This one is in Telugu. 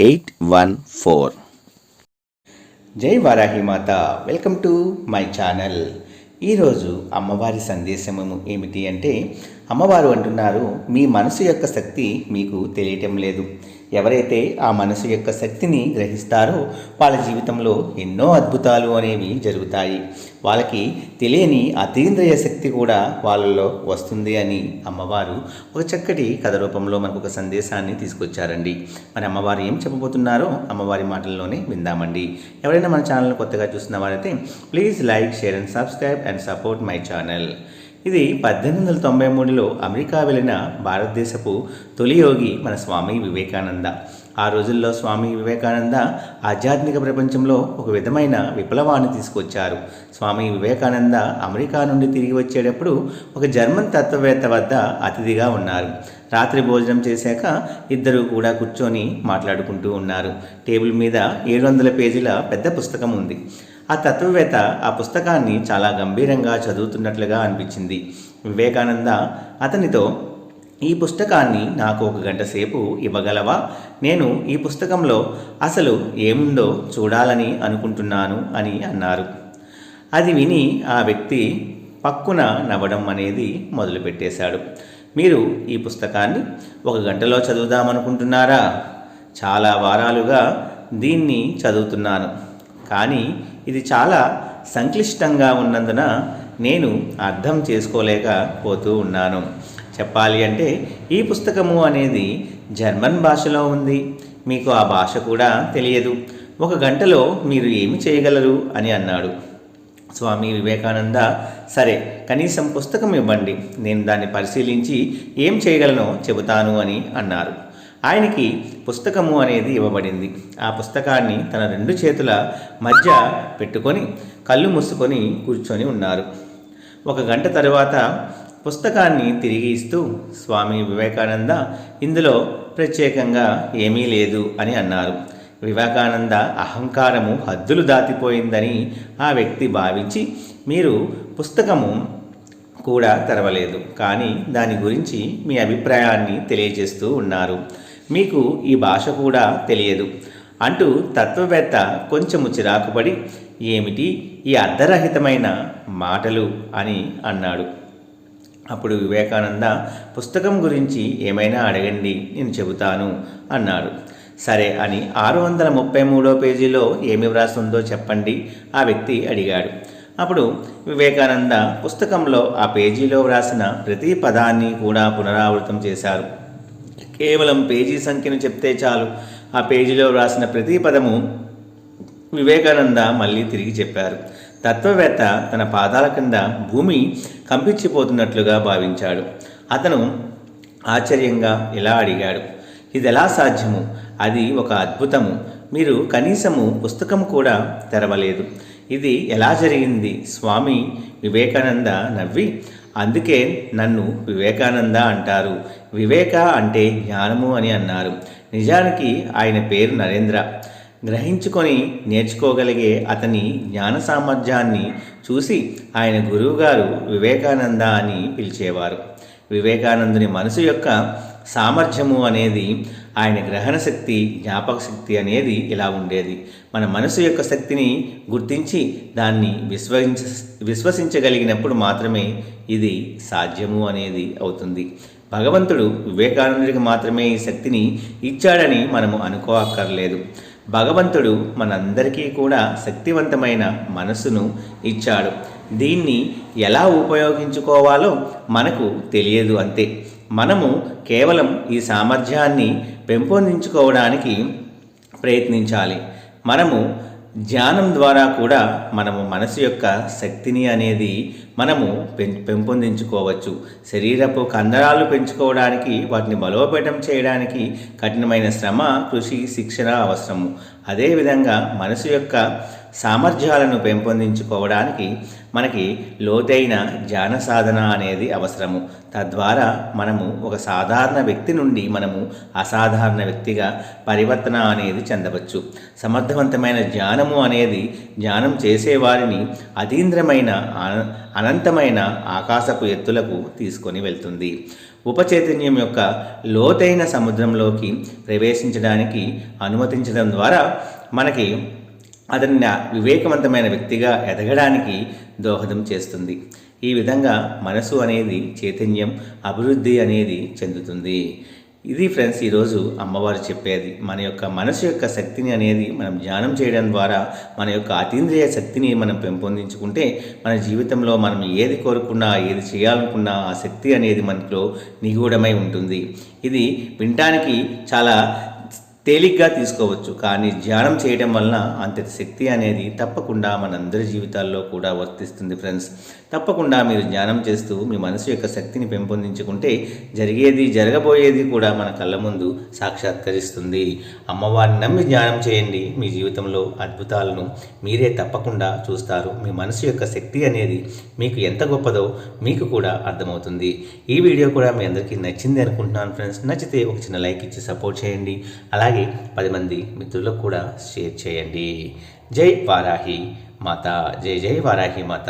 eight one four జై Varahimata welcome to my channel ఈరోజు అమ్మవారి సందేశము ఏమిటి అంటే అమ్మవారు అంటున్నారు మీ మనసు యొక్క శక్తి మీకు తెలియటం లేదు. ఎవరైతే ఆ మనసు యొక్క శక్తిని గ్రహిస్తారో వాళ్ళ జీవితంలో ఎన్నో అద్భుతాలు అనేవి జరుగుతాయి. వాళ్ళకి తెలియని అతీంద్రియ శక్తి కూడా వాళ్ళలో వస్తుంది అని అమ్మవారు ఒక చక్కటి కథ రూపంలో మనకు ఒక సందేశాన్ని తీసుకొచ్చారండి. మరి అమ్మవారు ఏం చెప్పబోతున్నారో అమ్మవారి మాటల్లోనే విందామండి. ఎవరైనా మన ఛానల్ కొత్తగా చూస్తున్న వారైతే please like share and subscribe and support my channel. ఇది పద్దెనిమిది వందల తొంభై మూడులో అమెరికా వెళ్ళిన భారతదేశపు తొలి యోగి మన స్వామి వివేకానంద. ఆ రోజుల్లో స్వామి వివేకానంద ఆధ్యాత్మిక ప్రపంచంలో ఒక విధమైన విప్లవాన్ని తీసుకొచ్చారు. స్వామి వివేకానంద అమెరికా నుండి తిరిగి వచ్చేటప్పుడు ఒక జర్మన్ తత్వవేత్త వద్ద అతిథిగా ఉన్నారు. రాత్రి భోజనం చేశాక ఇద్దరు కూడా కూర్చొని మాట్లాడుకుంటూ ఉన్నారు. టేబుల్ మీద ఏడు వందల పేజీల పెద్ద పుస్తకం ఉంది. ఆ తత్వవేత్త ఆ పుస్తకాన్ని చాలా గంభీరంగా చదువుతున్నట్లుగా అనిపించింది. వివేకానంద అతనితో ఈ పుస్తకాన్ని నాకు ఒక గంట సేపు ఇవ్వగలవా? నేను ఈ పుస్తకంలో అసలు ఏముందో చూడాలని అనుకుంటున్నాను అని అన్నారు. అది విని ఆ వ్యక్తి పక్కున నవ్వడం అనేది మొదలుపెట్టేశాడు. మీరు ఈ పుస్తకాన్ని ఒక గంటలో చదువుదామనుకుంటున్నారా? చాలా వారాలుగా దీన్ని చదువుతున్నాను. కానీ ఇది చాలా సంక్లిష్టంగా ఉన్నందున నేను అర్థం చేసుకోలేకపోతూ ఉన్నాను. చెప్పాలి అంటే ఈ పుస్తకము అనేది జర్మన్ భాషలో ఉంది. మీకు ఆ భాష కూడా తెలియదు. ఒక గంటలో మీరు ఏమి చేయగలరు? అని అన్నాడు. స్వామి వివేకానంద సరే కనీసం పుస్తకం ఇవ్వండి. నేను దాన్ని పరిశీలించి ఏం చేయగలనో చెబుతాను అని అన్నారు. ఆయనకి పుస్తకము అనేది ఇవ్వబడింది. ఆ పుస్తకాన్ని తన రెండు చేతుల మధ్య పెట్టుకొని కళ్ళు మూసుకొని కూర్చొని ఉన్నారు. ఒక గంట తర్వాత పుస్తకాన్ని తిరిగి ఇస్తూ స్వామి వివేకానంద ఇందులో ప్రత్యేకంగా ఏమీ లేదు అని అన్నారు. వివేకానంద అహంకారము హద్దులు దాటిపోయిందని ఆ వ్యక్తి భావించి మీరు పుస్తకము కూడా తెరవలేదు. కానీ దాని గురించి మీ అభిప్రాయాన్ని తెలియజేస్తూ ఉన్నారు. మీకు ఈ భాష కూడా తెలియదు అంటూ తత్వవేత్త కొంచెము చిరాకుపడి ఏమిటి? ఈ అర్ధరహితమైన మాటలు అని అన్నాడు. అప్పుడు వివేకానంద పుస్తకం గురించి ఏమైనా అడగండి నేను చెబుతాను అన్నాడు. సరే అని ఆరు వందల ముప్పై మూడో పేజీలో ఏమి వ్రాస్తుందో చెప్పండి ఆ వ్యక్తి అడిగాడు. అప్పుడు వివేకానంద పుస్తకంలో ఆ పేజీలో వ్రాసిన ప్రతి పదాన్ని కూడా పునరావృతం చేశారు. కేవలం పేజీ సంఖ్యను చెప్తే చాలు. ఆ పేజీలో వ్రాసిన ప్రతి పదము వివేకానంద మళ్ళీ తిరిగి చెప్పారు. తత్వవేత్త తన పాదాల కింద భూమి కంపించిపోతున్నట్లుగా భావించాడు. అతను ఆశ్చర్యంగా ఇలా అడిగాడు ఇది ఎలా సాధ్యము? అది ఒక అద్భుతము. మీరు కనీసము పుస్తకం కూడా తెరవలేదు. ఇది ఎలా జరిగింది? స్వామి వివేకానంద నవ్వి అందుకే నన్ను వివేకానంద అంటారు. వివేక అంటే జ్ఞానము అని అన్నారు. నిజానికి ఆయన పేరు నరేంద్ర. గ్రహించుకొని నేర్చుకోగలిగే అతని జ్ఞాన సామర్థ్యాన్ని చూసి ఆయన గురువుగారు వివేకానంద అని పిలిచేవారు. వివేకానందుని మనసు యొక్క సామర్థ్యము అనేది ఆయన గ్రహణ శక్తి జ్ఞాపక శక్తి అనేది ఇలా ఉండేది. మన మనసు యొక్క శక్తిని గుర్తించి దాన్ని విశ్వసించ విశ్వసించగలిగినప్పుడు మాత్రమే ఇది సాధ్యము అనేది అవుతుంది. భగవంతుడు వివేకానందుడికి మాత్రమే ఈ శక్తిని ఇచ్చాడని మనము అనుకోక్కర్లేదు. భగవంతుడు మనందరికీ కూడా శక్తివంతమైన మనసును ఇచ్చాడు. దీన్ని ఎలా ఉపయోగించుకోవాలో మనకు తెలియదు అంతే. మనము కేవలం ఈ సామర్థ్యాన్ని పెంపొందించుకోవడానికి ప్రయత్నించాలి. మనము ధ్యానం ద్వారా కూడా మనము మనసు యొక్క శక్తిని అనేది మనము పెం పెంపొందించుకోవచ్చు. శరీరపు కండరాలు పెంచుకోవడానికి వాటిని బలోపేతం చేయడానికి కఠినమైన శ్రమ కృషి శిక్షణ అవసరము. అదేవిధంగా మనసు యొక్క సామర్థ్యాలను పెంపొందించుకోవడానికి మనకి లోతైన ధ్యాన సాధన అనేది అవసరము. తద్వారా మనము ఒక సాధారణ వ్యక్తి నుండి మనము అసాధారణ వ్యక్తిగా పరివర్తన అనేది చెందవచ్చు. సమర్థవంతమైన ధ్యానము అనేది ధ్యానం చేసేవారిని అతీంద్రమైన అనంతమైన ఆకాశపు ఎత్తులకు తీసుకొని వెళ్తుంది. ఉపచైతన్యం యొక్క లోతైన సముద్రంలోకి ప్రవేశించడానికి అనుమతించడం ద్వారా మనకి అతన్ని వివేకవంతమైన వ్యక్తిగా ఎదగడానికి దోహదం చేస్తుంది. ఈ విధంగా మనసు అనేది చైతన్యం అభివృద్ధి అనేది చెందుతుంది. ఇది ఫ్రెండ్స్ ఈరోజు అమ్మవారు చెప్పేది. మన యొక్క మనసు యొక్క శక్తిని అనేది మనం ధ్యానం చేయడం ద్వారా మన యొక్క అతీంద్రియ శక్తిని మనం పెంపొందించుకుంటే మన జీవితంలో మనం ఏది కోరుకున్నా ఏది చేయాలనుకున్నా ఆ శక్తి అనేది మనలో నిగూఢమై ఉంటుంది. ఇది వినటానికి చాలా తేలిగ్గా తీసుకోవచ్చు. కానీ ధ్యానం చేయడం వలన అంతటి శక్తి అనేది తప్పకుండా మనందరి జీవితాల్లో కూడా వర్తిస్తుంది ఫ్రెండ్స్. తప్పకుండా మీరు ధ్యానం చేస్తూ మీ మనసు యొక్క శక్తిని పెంపొందించుకుంటే జరిగేది జరగబోయేది కూడా మన కళ్ళ ముందు సాక్షాత్కరిస్తుంది. అమ్మవారిని నమ్మి ధ్యానం చేయండి. మీ జీవితంలో అద్భుతాలను మీరే తప్పకుండా చూస్తారు. మీ మనసు యొక్క శక్తి అనేది మీకు ఎంత గొప్పదో మీకు కూడా అర్థమవుతుంది. ఈ వీడియో కూడా మీ అందరికీ నచ్చింది అనుకుంటున్నాను ఫ్రెండ్స్. నచ్చితే ఒక చిన్న లైక్ ఇచ్చి సపోర్ట్ చేయండి. అలాగే అలాగే పది మంది మిత్రులకు కూడా షేర్ చేయండి. జై వారాహి మాత జై జై వారాహి మాత.